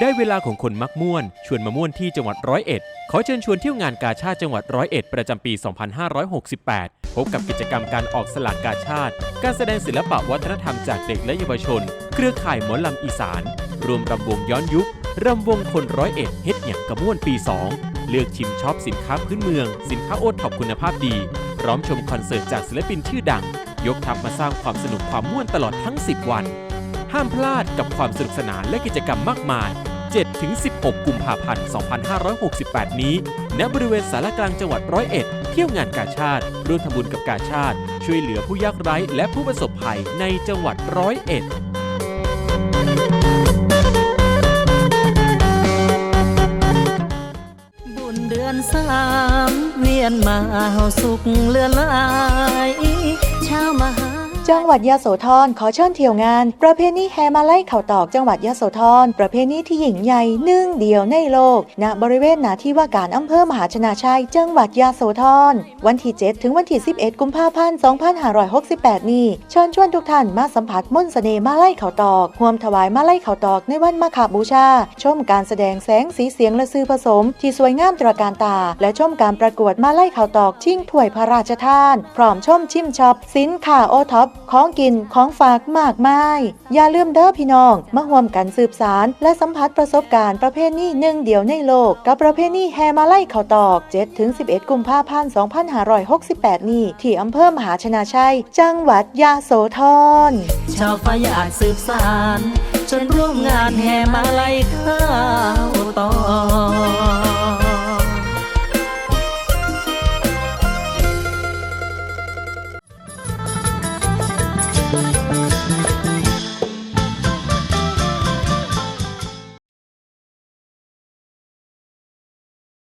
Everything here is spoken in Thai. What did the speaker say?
ได้เวลาของคนมักม่วน ชวนมาม่วนที่จังหวัดร้อยเอ็ด ขอเชิญชวนเที่ยวงานกาชาติจังหวัดร้อยเอ็ดประจำปี 2568 พบกับกิจกรรมการออกสลากกาชาติ การแสดงศิลปะวัฒนธรรมจากเด็กและเยาวชน เครือข่ายหมอลำอีสาน รวมรำวงย้อนยุครำวงคนร้อยเอ็ดเฮ็ดอย่างกระม่วนปี 2 เลือกชิมช็อปสินค้าพื้นเมือง สินค้าโอท็อปคุณภาพดี พร้อมชมคอนเสิร์ตจากศิลปินชื่อดัง ยกทัพมาสร้างความสนุกความม่วนตลอดทั้ง 10 วัน ห้ามพลาดกับความสนุกสนานและกิจกรรมมากมาย 7-16 กุมภาพันธ์ 2568 นี้ ณ บริเวณสารกลางจังหวัดร้อยเอ็ด เที่ยวงานกาชาติ ร่วมทำบุญกับกาชาติ ช่วยเหลือผู้ยากไร้และผู้ประสบภัยในจังหวัดร้อยเอ็ดบุญเดือนสามเวียนมาเฮาสุขเลือนลายชามหา จังหวัดยะโสธรขอเชิญเที่ยวงาน ประเพณีแห่มาไล่เข่าตอกจังหวัดยะโสธรประเพณีที่ยิ่งใหญ่หนึ่งเดียวในโลก ณบริเวณหน้าที่ว่าการอำเภอมหาชนะชัยจังหวัดยะโสธรวันที่ 7 ถึงวันที่ 11 กุมภาพันธ์ 2568 นี้ เชิญชวนทุกท่านมาสัมผัสมนต์เสน่ห์มาไล่เข่าตอกร่วมถวายมาไล่เข่าตอกในวันมาฆบูชา ชมการแสดงแสงสีเสียงและสื่อผสม ที่สวยงามตระการตา และชมการประกวดมาไล่เข่าตอกชิงถ้วยพระราชทาน พร้อมชมชิมช็อปสินค้าโอท็อปของกินของฝากมากมาย อย่าลืมเด้อพี่น้อง มาร่วมกันสืบสาร และสัมผัสประสบการณ์ประเพณีหนึ่งเดียวในโลก กับประเพณีแฮมาไล่เข่าตอก 7-11 กุมภาพันธ์ 2568 นี้ ที่อำเภอมหาชนะชัย จังหวัดยะโสธรชาวฟ้าอยากสืบสาร จนร่วมงานแห่มาไลัยข้าตอก ค